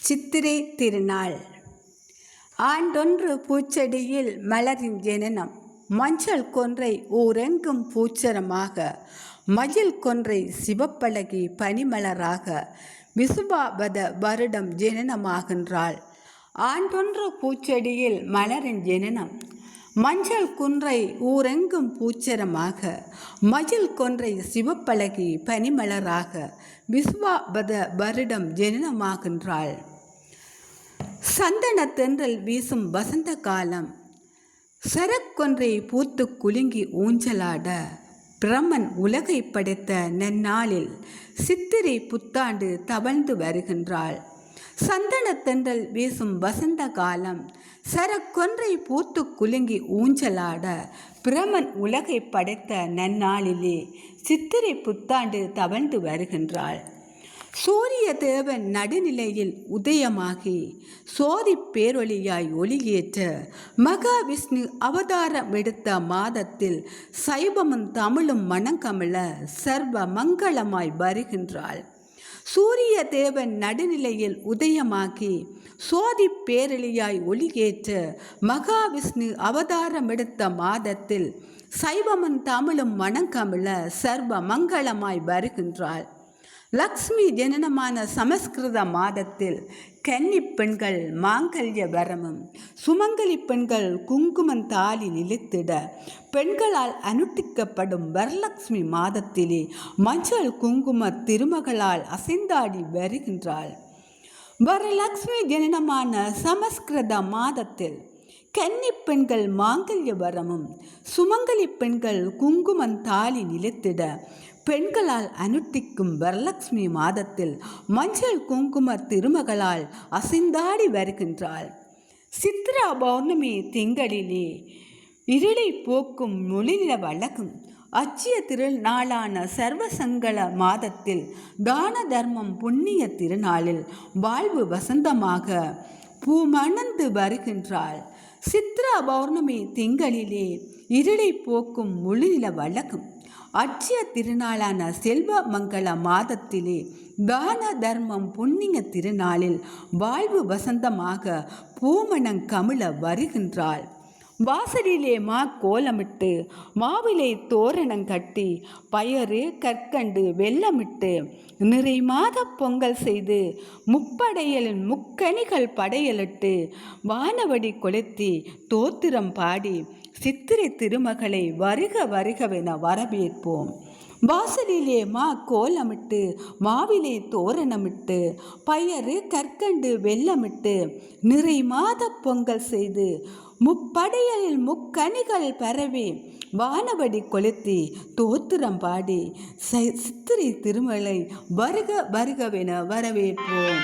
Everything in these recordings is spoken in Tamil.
சித்திரை திருநாள். ஆண்டொன்று பூச்செடியில் மலரின் ஜனனம். மஞ்சள் கொன்றை ஊரெங்கும் பூச்சரமாக. மயில் கொன்றை சிவப்பழகி பனிமலராக. விசுபாபத வருடம் ஜனனமாகின்றாள். ஆண்டொன்று பூச்செடியில் மலரின் ஜனனம். மஞ்சள் குன்றை ஊரெங்கும் பூச்சரமாக மஜில் கொன்றை சிவப்பழகி பனிமலராக விஸ்வாபத வருடம் ஜனனமாகின்றாள். சந்தன தென்றல் வீசும் வசந்த காலம் சரக்கொன்றை பூத்து குலுங்கி ஊஞ்சலாட பிரமன் உலகை படைத்த நன்னாளில் சித்திரை புத்தாண்டு தவழ்ந்து வருகின்றாள். சந்தன தென்றல் வீசும் வசந்த காலம். சரக்கொன்றை பூத்து குலுங்கி ஊஞ்சலாட பிரமன் உலகை படைத்த நன்னாளிலே சித்திரை புத்தாண்டு தவழ்ந்து வருகின்றாள். சூரிய தேவன் நடுநிலையில் உதயமாகி சோதி பேரொளியாய் ஒளியேற்ற மகாவிஷ்ணு அவதாரம் எடுத்த மாதத்தில் சைவமும் தமிழும் மணங்கமிழ சர்வ மங்களமாய் வருகின்றாள். சூரிய தேவன் நடுநிலையில் உதயமாகி சோதி பேரொளியாய் ஒளியேற்று மகாவிஷ்ணு அவதாரம் எடுத்த மாதத்தில் சைவமும் தமிழும் மணங்கமிழ சர்வ மங்களமாய் வருகின்றாள். லக்ஷ்மி ஜனனமான சமஸ்கிருத மாதத்தில் கன்னி பெண்கள் மாங்கல்ய வரமும் சுமங்கலி பெண்கள் குங்குமம் தாலி நிலைத்திட பெண்களால் அனுட்டிக்கப்படும் வரலக்ஷ்மி மாதத்திலே மஞ்சள் குங்கும திருமகளால் அசைந்தாடி வருகின்றாள். வரலக்ஷ்மி ஜனனமான சமஸ்கிருத மாதத்தில் கன்னி பெண்கள் மாங்கல்ய வரமும் சுமங்கலி பெண்கள் குங்குமம் தாலி நிலைத்திட பெண்களால் அனுட்டிக்கும் வரலட்சுமி மாதத்தில் மஞ்சள் குங்கும திருமகளால் அசைந்தாடி வருகின்றாள். சித்ரா பௌர்ணமி திங்களிலே இருளை போக்கும் மொழிநில வழக்கும். அச்சிய திருநாளான சர்வசங்கல மாதத்தில் தான தர்மம் புண்ணிய திருநாளில் வாழ்வு வசந்தமாக பூமணந்து வருகின்றாள். சித்ரா பௌர்ணமி திங்களிலே இருளை போக்கும் முழுநில வழக்கும். அட்சய திருநாளான செல்வ மங்கள மாதத்திலே தான தர்மம் புண்ணிய திருநாளில் வாழ்வு வசந்தமாக பூமணங் கமிழ வருகின்றாள். வாசலிலே மா கோலமிட்டு மாவிலை தோரணம் கட்டி பயறு கற்கண்டு வெள்ளமிட்டு நிறை மாத பொங்கல் செய்து முப்படையலின் முக்கணிகள் படையலிட்டு வானவடி கொளுத்தி தோத்திரம் பாடி சித்திரை திருமகளை வருக வருகவென வரவேற்போம். வாசலிலே மா கோலமிட்டு மாவிலே தோரணமிட்டு பயறு கற்கண்டு வெள்ளமிட்டு நிறை மாத பொங்கல் செய்து முப்படையலில் முக்கணிகள் பரவி வானவடி கொளுத்தி தோத்திரம் பாடி சித்திரை திருமலை வருக வருகவென வரவேற்போம்.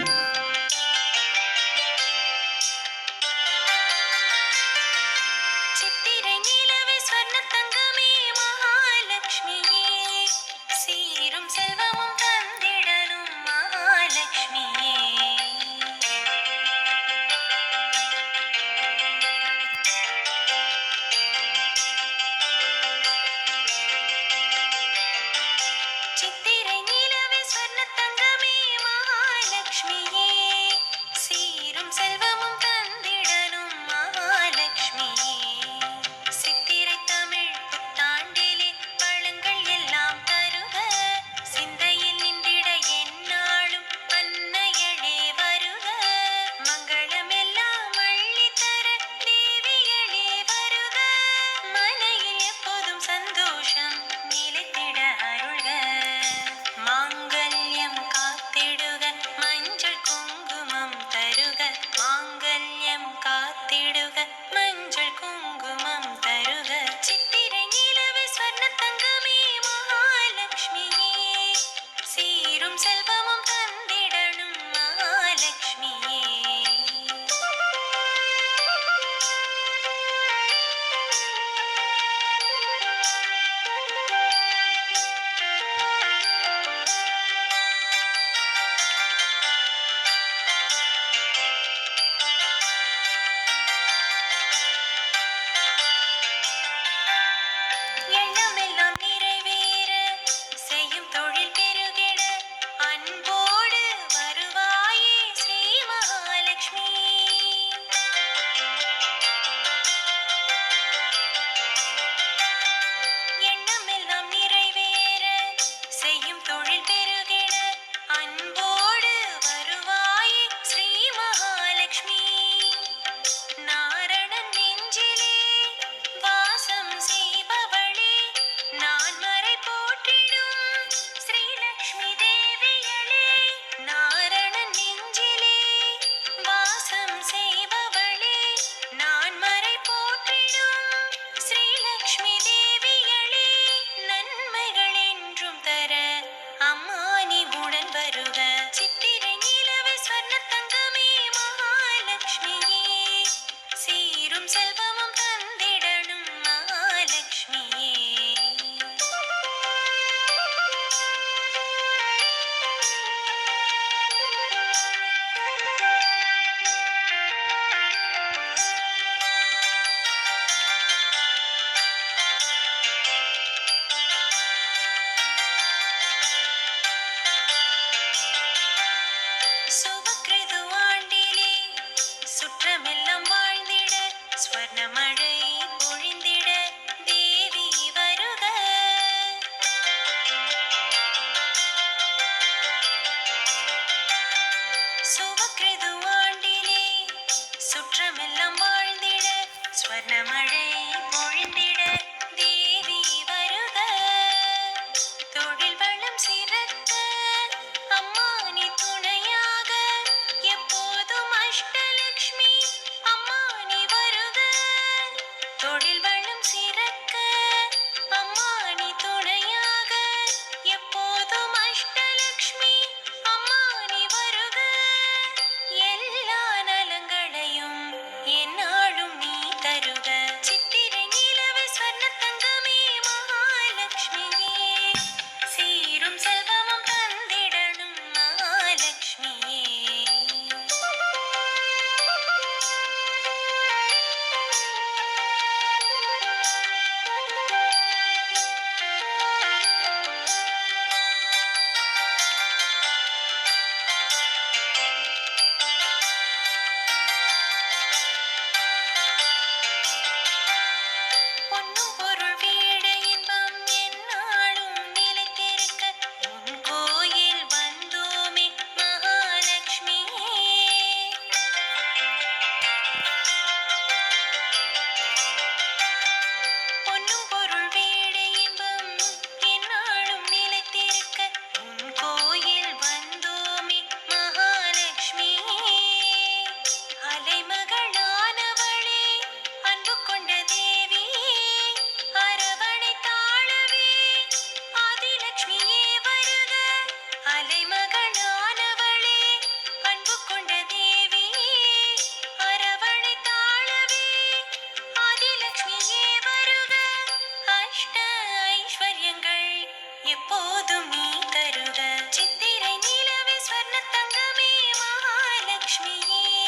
Hallelujah.